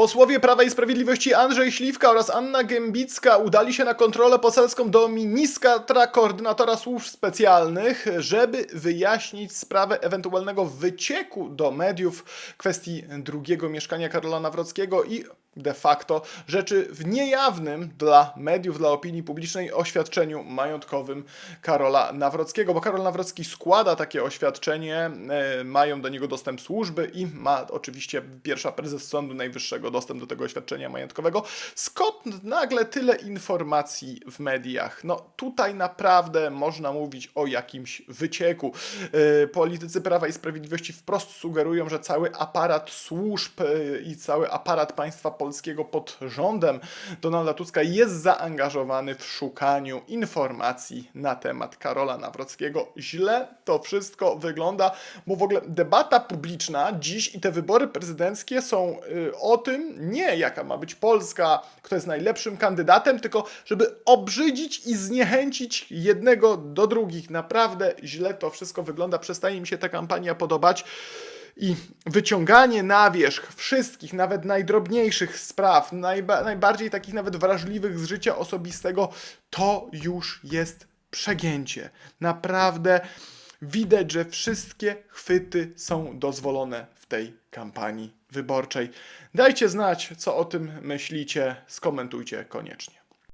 Posłowie Prawa i Sprawiedliwości Andrzej Śliwka oraz Anna Gębicka udali się na kontrolę poselską do ministra koordynatora służb specjalnych, żeby wyjaśnić sprawę ewentualnego wycieku do mediów kwestii drugiego mieszkania Karola Nawrockiego i de facto rzeczy w niejawnym dla mediów, dla opinii publicznej oświadczeniu majątkowym Karola Nawrockiego, bo Karol Nawrocki składa takie oświadczenie, e, mają do niego dostęp służby i ma oczywiście pierwsza prezes Sądu Najwyższego dostęp do tego oświadczenia majątkowego. Skąd nagle tyle informacji w mediach? No tutaj naprawdę można mówić o jakimś wycieku. E, Politycy Prawa i Sprawiedliwości wprost sugerują, że cały aparat służb e, i cały aparat państwa polskiego pod rządem Donalda Tuska jest zaangażowany w szukaniu informacji na temat Karola Nawrockiego. Źle to wszystko wygląda, bo w ogóle debata publiczna dziś i te wybory prezydenckie są y, o tym nie jaka ma być Polska, kto jest najlepszym kandydatem, tylko żeby obrzydzić i zniechęcić jednego do drugich. Naprawdę źle to wszystko wygląda. Przestaje mi się ta kampania podobać. I wyciąganie na wierzch wszystkich, nawet najdrobniejszych spraw, najba, najbardziej takich nawet wrażliwych z życia osobistego, to już jest przegięcie. Naprawdę widać, że wszystkie chwyty są dozwolone w tej kampanii wyborczej. Dajcie znać, co o tym myślicie, skomentujcie koniecznie.